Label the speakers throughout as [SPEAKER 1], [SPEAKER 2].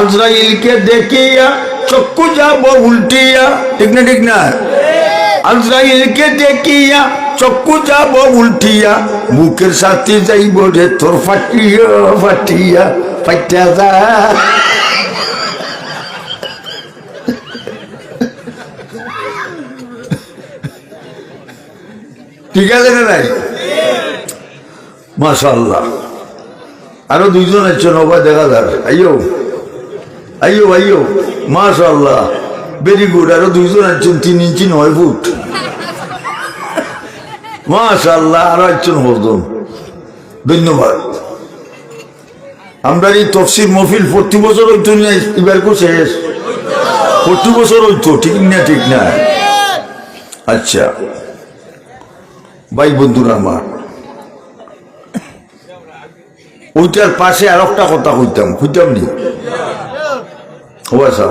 [SPEAKER 1] আজরাইলকে দেখিয়া চক্ষু যাব উল্টিয়া। ঠিক না ঠিক না? আজরাইলকে দেখিয়া চক্ষু যাব উল্টিয়া। বুকের সাথে যাইব রে তোর ফাটিয়া ফাটিয়া ফাটিয়া যা। ঠিক আছে না নাই? মাশাল্লাহ আরও দুইজন আছে নবা দেখা যাক আইও আইও আইও মাশাল্লাহ ভেরি গুড আরও দুইজন একজন তিন ইঞ্চি নয় ফুট। মাশাল্লাহ আরও একজন হরদম। ধন্যবাদ। আমরা এই তফসির মফিল প্রতি বছর হইতো না এবার কো শেষ? প্রতি বছর হইতো ঠিক না ঠিক না? আচ্ছা। ভাই বন্ধুরা আমার, ওইটার পাশে আর একটা কথা কইতাম কইতাম নি? ও আচ্ছা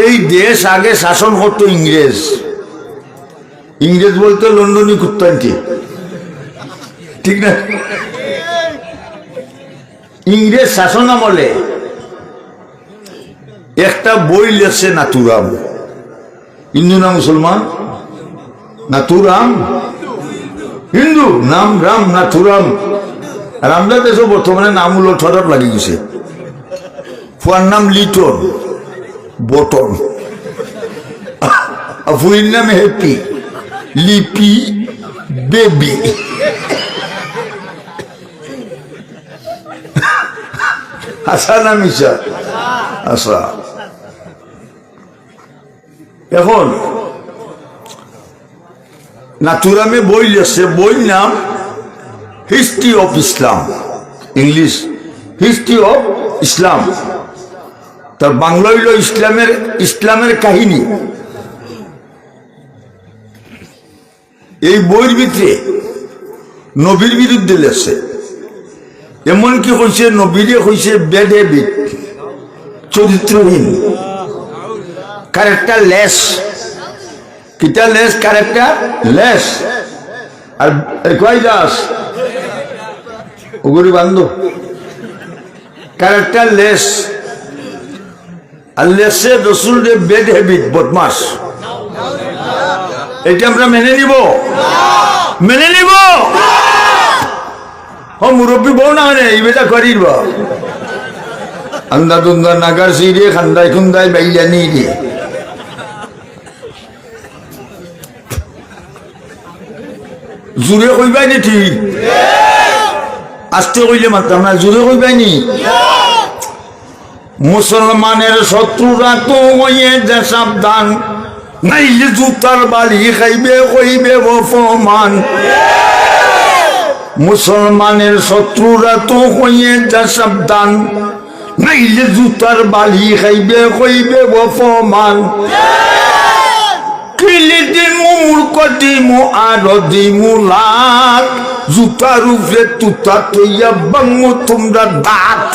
[SPEAKER 1] এই দেশ আগে শাসন করতো ইংরেজ। ইংরেজ বলতে লন্ডনী কুত্তানটি। ঠিক না? ইংরেজ শাসন আমলে একটা বই লেখছে নাতুরাম হিন্দু না মুসলমান? নাতুরাম হিন্দু? নাম রাম নাথুরাম। দেশে বর্তমানে নাম লাগি গেছে। ফুয়ার নাম লিটন, বটন। ফুইর নাম হ্যাপি, লিপি বেবি। না মিশা? আশা এখন, নাথুরামে বই লেখছে, বই নাম history of Islam English history of Islam তার বাংলা হইল ইসলামের ইসলামের কাহিনী। এই বইয়ের ভিতরে নবীর বিরুদ্ধে লেখছে। এমনকি হয়েছে নবীরে হয়েছে ব্যাড হ্যাবিট চরিত্রহীন। ক্যারেক্টার লেস কিটা লেস ক্যারেক্টার লেস আর কয় দাস? ওগুলি বান্ধ ক্যারেক্টার লেস আর লেসে রসুল বেড হ্যাবিট বদমাস এটা আমরা মেনে নিব? মেনে নিব? ও মুরব্বী বউ না মানে এই বেটা করিব আন্দা দুন্দা নাগার সিরে খান্দাই খুন্দাই বাইয়া নিয়ে দিয়ে জোরে কইবাই নি ঠিক আস্তে কইলে মারতাম না জোরে কইবাই নি? মুসলমানের শত্রুরা তো হয়ে যে সাবধান। নাইলে জুতার বাড়ি খাইবে, কইবে অপমান। মুসলমানের শত্রুরা তো হয়ে সাবধান। নাইলে জুতার বালি খাইবে, কইবে অপমান। কিলি দিমু মূর্খ, দিমু আর দিমু লাত জুতার উপরে তুতা তৈয়া বাঙ্গু তোমরা দাঁত।